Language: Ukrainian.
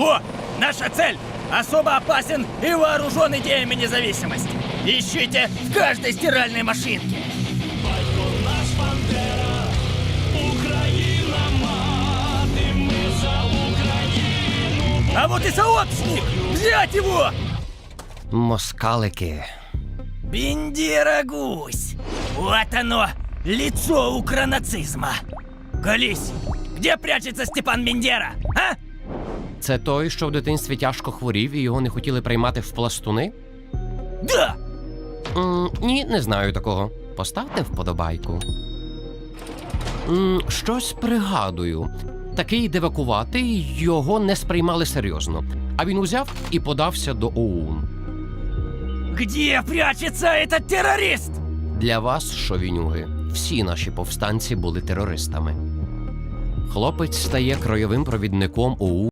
О, наша цель! Особо опасен и вооружен идеями независимости. Ищите в каждой стиральной машинке. А вот и сообщник! Взять его! Москалики. Бендера гусь! Вот оно, лицо укронацизма. Колись, где прячется Степан Бендера, а? Це той, що в дитинстві тяжко хворів і його не хотіли приймати в пластуни? Да! М, ні, не знаю такого. Поставте вподобайку. М, щось пригадую. Такий девакуватий його не сприймали серйозно. А він узяв і подався до ОУН. Где прячется этот террорист? Для вас, шовінюги, всі наші повстанці були терористами. Хлопець стає кройовим провідником ОУН.